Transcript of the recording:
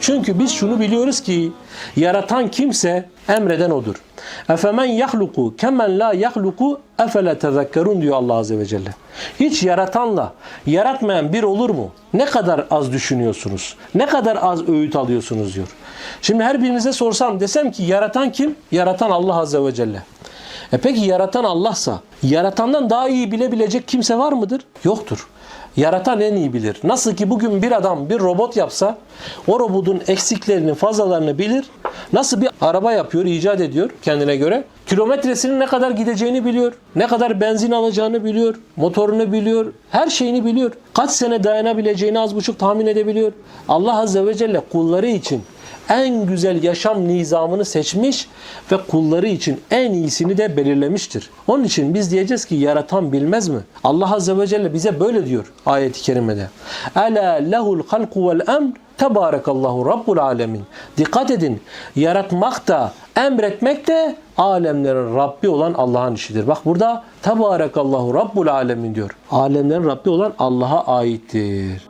Çünkü biz şunu biliyoruz ki yaratan kimse emreden odur. Efemen yahluku kemen la yahluku efele tezekkerun diyor Allah Azze ve Celle. Hiç yaratanla yaratmayan bir olur mu? Ne kadar az düşünüyorsunuz? Ne kadar az öğüt alıyorsunuz diyor. Şimdi her birinize sorsam desem ki yaratan kim? Yaratan Allah Azze ve Celle. E peki yaratan Allah'sa yaratandan daha iyi bilebilecek kimse var mıdır? Yoktur. Yaratan en iyi bilir. Nasıl ki bugün bir adam bir robot yapsa o robotun eksiklerini fazlalarını bilir. Nasıl bir araba yapıyor, icat ediyor kendine göre. Kilometresinin ne kadar gideceğini biliyor. Ne kadar benzin alacağını biliyor. Motorunu biliyor. Her şeyini biliyor. Kaç sene dayanabileceğini az buçuk tahmin edebiliyor. Allah Azze ve Celle kulları için en güzel yaşam nizamını seçmiş ve kulları için en iyisini de belirlemiştir. Onun için biz diyeceğiz ki yaratan bilmez mi? Allah Azze ve Celle bize böyle diyor ayet-i kerimede. Ela lehul halku vel emr Tebarakallahu Rabbul Alemin. Dikkat edin. Yaratmak da, emretmek de alemlerin Rabbi olan Allah'ın işidir. Bak burada Tebarakallahu Rabbul Alemin diyor. Alemlerin Rabbi olan Allah'a aittir.